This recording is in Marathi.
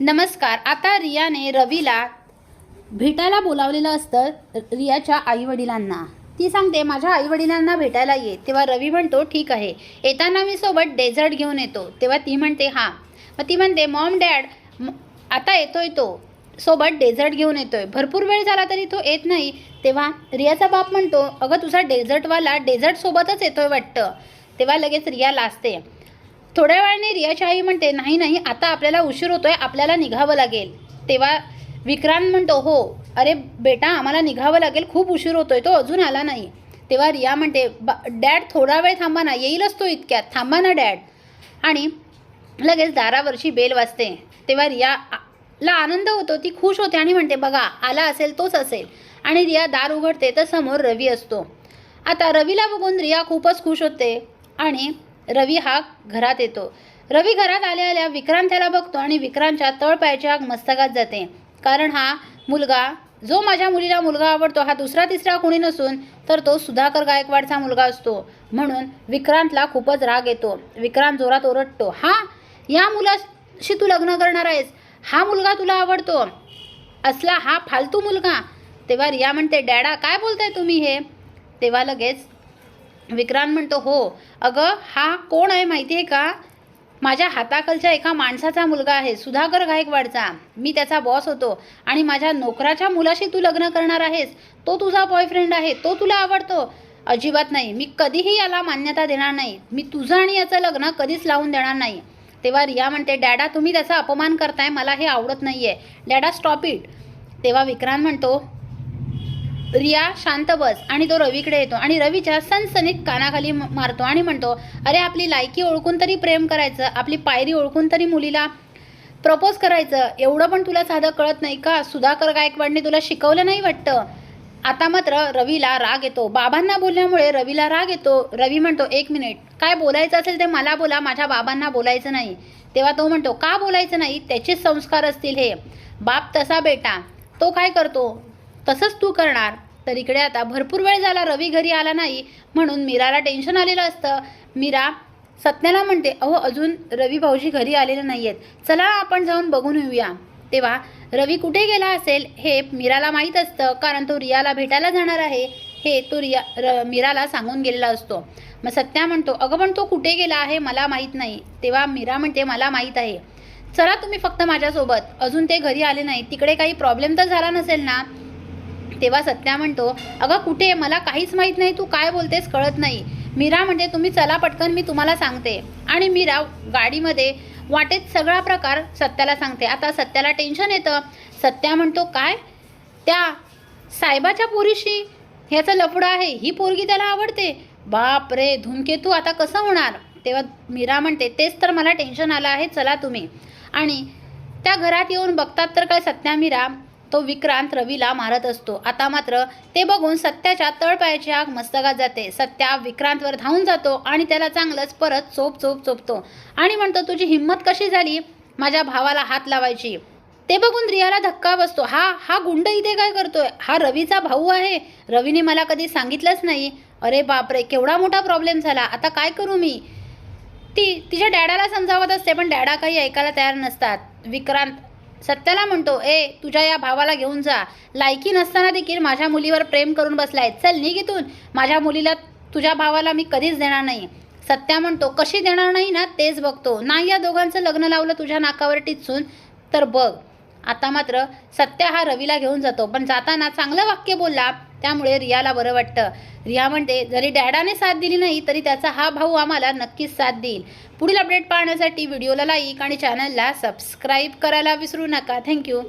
नमस्कार आता रियाने रवीला भेटायला बोलावलेलं असतं रियाच्या आईवडिलांना. ती सांगते माझ्या आईवडिलांना भेटायला ये. तेव्हा रवी म्हणतो ठीक आहे. येताना मी सोबत डेझर्ट घेऊन येतो. तेव्हा ती म्हणते हां. मग ती म्हणते मॉम डॅड म- आता येतोय तो. सोबत डेझर्ट घेऊन येतोय. भरपूर वेळ झाला तरी तो येत नाही. तेव्हा रियाचा बाप म्हणतो अगं तुझा डेझर्टवाला डेझर्टसोबतच येतोय वाटतं. तेव्हा लगेच रिया लाजते. थोड्या वेळाने रियाची आई म्हणते नाही नाही आता आपल्याला उशीर होतोय आपल्याला निघावं लागेल. तेव्हा विक्रांत म्हणतो हो अरे बेटा आम्हाला निघावं लागेल खूप उशीर होतोय तो अजून आला नाही. तेव्हा रिया म्हणते "बा- डॅड थोडा वेळ थांबा ना येईलच तो इतक्यात थांबा ना डॅड. आणि लगेच दारावरची बेल वाजते. तेव्हा रिया ला आनंद होतो ती खुश होते आणि म्हणते बघा आला असेल तोच असेल. आणि रिया दार उघडते तर समोर रवी असतो. आता रवीला बघून रिया खूपच खुश होते. आणि रवी हा घरात येतो. रवी घरात आल्या आल्या विक्रांत त्याला बघतो आणि विक्रांतच्या तळपायाच्या मस्तकात जाते. कारण हा मुलगा जो माझ्या मुलीला मुलगा आवडतो हा दुसरा तिसरा कोणी नसून तर तो सुधाकर गायकवाडचा मुलगा असतो. म्हणून विक्रांतला खूपच राग येतो. विक्रांत जोरात ओरडतो हा या मुलाशी तू लग्न करणार आहेस. हा मुलगा तुला आवडतो. असला हा फालतू मुलगा. तेव्हा रिया म्हणते डॅडा काय बोलताय तुम्ही हे? तेव्हा लगेच विक्रांत म्हणतो हो अगं हा कोण आहे माहिती आहे का? माझ्या हाताखालच्या एका माणसाचा मुलगा आहे सुधाकर गायकवाडचा. मी त्याचा बॉस होतो आणि माझ्या नोकराच्या मुलाशी तू लग्न करणार आहेस. तो तुझा बॉयफ्रेंड आहे तो तुला आवडतो. अजिबात नाही मी कधीही याला मान्यता देणार नाही. मी तुझं आणि याचं लग्न कधीच लावून देणार नाही. तेव्हा रिया म्हणते डॅडा तुम्ही त्याचा अपमान करताय मला हे आवडत नाही आहे डॅडा स्टॉप इट तेव्हा विक्रांत म्हणतो रिया शांत बस आणि तो रवीकडे येतो आणि रवीच्या सनसनीत कानाखाली मारतो आणि म्हणतो अरे आपली लायकी ओळखून तरी प्रेम करायचं आपली पायरी ओळखून तरी मुलीला प्रपोज करायचं. एवढं पण तुला साधं कळत नाही का? सुधाकर गायकवाडने तुला शिकवलं नाही वाटतं? आता मात्र रवीला राग येतो. बाबांना बोलल्यामुळे रवीला राग येतो. रवी म्हणतो एक मिनिट काय बोलायचं असेल ते मला बोला माझ्या बाबांना बोलायचं नाही. तेव्हा तो म्हणतो का बोलायचं नाही? त्याचेच संस्कार असतील हे. बाप तसा बेटा. तो काय करतो? तसंच तू करणार. तर इकडे आता भरपूर वेळ झाला रवी घरी आला नाही म्हणून मीराला टेन्शन आलेलं असतं. मीरा सत्याला म्हणते अहो अजून रवी भाऊजी घरी आलेले नाही आहेत चला आपण जाऊन बघून येऊया. तेव्हा रवी कुठे गेला असेल हे मीराला माहीत असतं कारण तो रियाला भेटायला जाणार आहे हे तो रिया र मीराला सांगून गेलेला असतो. मग सत्या म्हणतो अगं पण तो कुठे गेला आहे मला माहीत नाही. तेव्हा मीरा म्हणते मला माहीत आहे. चला तुम्ही फक्त माझ्यासोबत. अजून ते घरी आले नाही तिकडे काही प्रॉब्लेम तर झाला नसेल ना? तेव्हा सत्या म्हणतो अगं कुठे? मला काहीच माहीत नाही तू काय बोलतेस कळत नाही. मीरा म्हणते तुम्ही चला पटकन मी तुम्हाला सांगते. आणि मीरा गाडीमध्ये वाटेत सगळा प्रकार सत्याला सांगते. आता सत्याला टेन्शन येतं. सत्या म्हणतो काय? त्या साहेबाच्या पोरीशी ह्याचं लफडं आहे. ही पोरगी त्याला आवडते. बाप रे धूमकेतू आता कसं होणार? तेव्हा मीरा म्हणते तेच तर मला टेन्शन आलं आहे. चला तुम्ही. आणि त्या घरात येऊन बघतात तर काय सत्या मीरा तो विक्रांत रवीला मारत असतो. आता मात्र ते बघून सत्याच्या तळपायाची आग मस्तकात जाते. सत्या विक्रांतवर धावून जातो आणि त्याला चांगलंच परत चोप चोप चोपतो. आणि म्हणतो तुझी हिंमत कशी झाली? माझ्या भावाला हात लावायची. ते बघून रियाला धक्का बसतो. हा हा गुंड इथे काय करतोय? हा रवीचा भाऊ आहे? रवीने मला कधी सांगितलंच नाही. अरे बापरे केवढा मोठा प्रॉब्लेम झाला. आता काय करू मी? ती तिच्या डॅडाला समजावत असते पण डॅडा काही ऐकायला तयार नसतात. विक्रांत सत्याला म्हणतो ए तुझ्या या भावाला घेऊन जा. लायकी नसताना देखील माझ्या मुलीवर प्रेम करून बसलाय. चल निघ इथून. माझ्या मुलीला तुझ्या भावाला मी कधीच देणार नाही. सत्या म्हणतो कशी देणार नाही ना? तेच बघतो. नाही या दोघांचं लग्न लावलं तुझ्या नाकावर टिचून तर बघ. आता मात्र सत्या हा रवीला घेऊन जातो. पण जाताना चांगलं वाक्य बोलला त्यामुळे रियाला बरं वाटतं. रिया म्हणते जरी डॅडाने साथ दिली नाही तरी त्याचा हा भाऊ आम्हाला नक्कीच साथ देईल. पुढील अपडेट पाहण्यासाठी व्हिडिओला लाईक आणि चॅनलला सबस्क्राईब करायला विसरू नका. थँक्यू